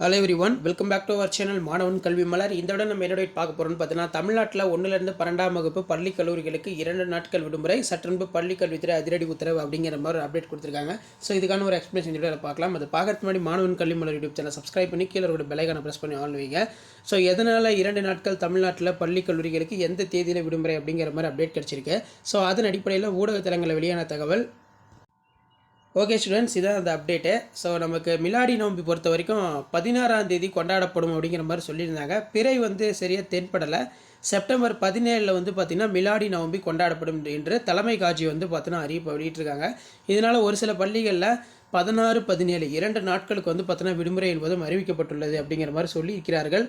Hello everyone welcome back to our channel மாணவன் கல்வி மலர் இந்த விட நம்ம என்னோட பார்க்க போகிறோம்னு பார்த்தீங்கன்னா தமிழ்நாட்டில் ஒன்றுலேருந்து பன்னெண்டாம் வகுப்பு பள்ளி கல்லூரிகளுக்கு இரண்டு நாட்கள் விடுமுறை சற்றன்பு பள்ளி கல்வித்துறை அதிரடி உத்தரவு அப்படிங்கிற மாதிரி ஒரு அப்டேட் கொடுத்துருக்காங்க. ஸோ இதுக்கான ஒரு எக்ஸ்பிளேஷன் வீடியோவில் பார்க்கலாம். அது பார்க்கறதுக்கு முன்னாடி மாணவன் கல்வி மலர் யூடியூப் சேனல் சப்ஸ்கிரைப் பண்ணி கீழே ஒரு பெலைக்கான ப்ரெஸ் பண்ணி ஆன் வைங்க. ஸோ எதனால் இரண்டு நாட்கள் தமிழ்நாட்டில் பள்ளி கல்லூரிகளுக்கு எந்த தேதியில் விடுமுறை அப்படிங்கிற மாதிரி அப்டேட் கிடச்சிருக்கு? ஸோ அதன் அடிப்படையில் ஊடகத்தலங்களில் வெளியான தகவல் ஓகே ஸ்டூடெண்ட்ஸ் இதான் அந்த அப்டேட்டு. ஸோ நமக்கு மிலாடி நோம்பி பொறுத்த வரைக்கும் பதினாறாம் தேதி கொண்டாடப்படும் அப்படிங்கிற மாதிரி சொல்லியிருந்தாங்க. பிறை வந்து சரியாக தென்படலை. செப்டம்பர் பதினேழில் வந்து பார்த்திங்கன்னா மிலாடி நோம்பி கொண்டாடப்படும் என்று தலைமை காட்சி வந்து பார்த்தீங்கன்னா அறிவிப்பு வெளியிட்டிருக்காங்க. இதனால் ஒரு சில பள்ளிகளில் பதினாறு பதினேழு இரண்டு நாட்களுக்கு வந்து பார்த்தோன்னா விடுமுறை என்பதும் அறிவிக்கப்பட்டுள்ளது அப்படிங்கிற மாதிரி சொல்லி இருக்கிறார்கள்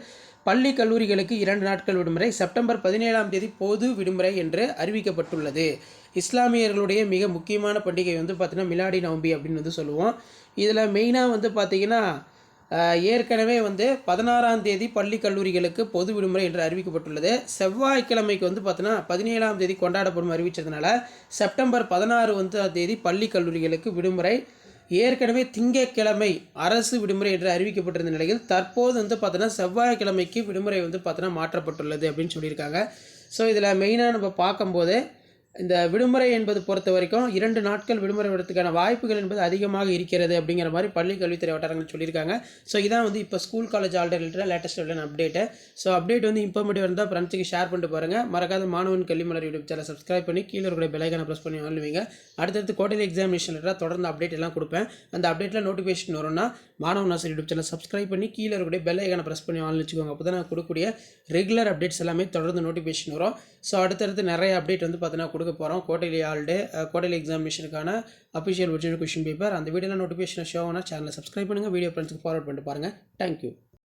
பள்ளி கல்லூரிகளுக்கு இரண்டு நாட்கள் விடுமுறை செப்டம்பர் பதினேழாம் தேதி பொது விடுமுறை என்று அறிவிக்கப்பட்டுள்ளது. இஸ்லாமியர்களுடைய மிக முக்கியமான பண்டிகை வந்து பார்த்திங்கன்னா மிலாடி நவம்பி அப்படின்னு வந்து சொல்லுவோம். இதில் மெயினாக வந்து பார்த்திங்கன்னா ஏற்கனவே வந்து பதினாறாம் தேதி பள்ளி கல்லூரிகளுக்கு பொது விடுமுறை என்று அறிவிக்கப்பட்டுள்ளது. செவ்வாய்க்கிழமைக்கு வந்து பார்த்தீங்கன்னா பதினேழாம் தேதி கொண்டாடப்படும் அறிவித்ததுனால செப்டம்பர் பதினாறு வந்து தேதி பள்ளி கல்லூரிகளுக்கு விடுமுறை. ஏற்கனவே திங்கட்கிழமை அரசு விடுமுறை என்று அறிவிக்கப்பட்டிருந்த நிலையில் தற்போது வந்து பார்த்தோன்னா செவ்வாய்க்கிழமைக்கு விடுமுறை வந்து பார்த்தோன்னா மாற்றப்பட்டுள்ளது அப்படின்னு சொல்லியிருக்காங்க. ஸோ இதில் மெயினாக நம்ம பார்க்கும்போது இந்த விடுமுறை என்பது பொறுத்த வரைக்கும் இரண்டு நாட்கள் விடுமுறை விடுறதுக்கான வாய்ப்புகள் என்பது அதிகமாக இருக்கிறது அப்படிங்கிற மாதிரி பள்ளி கல்வித்துறை வட்டாரங்கள் சொல்லியிருக்காங்க. ஸோ இதான் வந்து இப்போ school college already related latest உள்ள அப்டேட்டு ஸோ அப்டேட் வந்து இன்ஃபர்மேட்டிவ் இருந்தால் ஃப்ரெண்ட்ஸுக்கு ஷேர் பண்ணிட்டு பாருங்கள் மறக்காத மாணவன் கல்வி மலர் யூடியூப் சேனல் சப்ஸ்கிரைப் பண்ணி கீழே இருக்கிற பெலைக்கான ப்ரெஸ் பண்ணி வாழ்வீங்க அடுத்தடுத்து கோட்டை எக்ஸாமினேஷன் ரிலேட்டடாக தொடர்ந்து அப்டேட் எல்லாம் கொடுப்பேன். அந்த அப்டேட்டில் நோட்டிஃபிகேஷன் வரும்னா மாணவன் நாசர் யூடியூப் சேனல் சப்ஸ்கிரைப் பண்ணி கீழே இருக்கிற பெலைக்கான ப்ரெஸ் பண்ணி ஆன் வச்சுக்கோங்க. அப்போ தான் நான் கொடுக்கக்கூடிய ரெகுலர் அப்டேட்ஸ் எல்லாமே தொடர்ந்து நோட்டிஃபிகேஷன் வரும். ஸோ அடுத்தடுத்து நிறைய அப்டேட் வந்து பார்த்தீங்கன்னா கொடுக்க போகிறோம் கோட்டையிலே ஆல்டே கோட்டையில் எக்ஸாமினேஷனுக்கான அஃபிஷியல் ஒரிஜினல் கொஷின் பேப்பர் அந்த வீடியோவில் நோட்டிஃபிகேஷன் ஷோ ஆனால் சேனலை சப்ஸ்கிரைப் பண்ணுங்கள் வீடியோ ஃப்ரெண்ட்ஸுக்கு ஃபார்வர்ட் பண்ணிட்டு பாருங்கள் தேங்க்யூ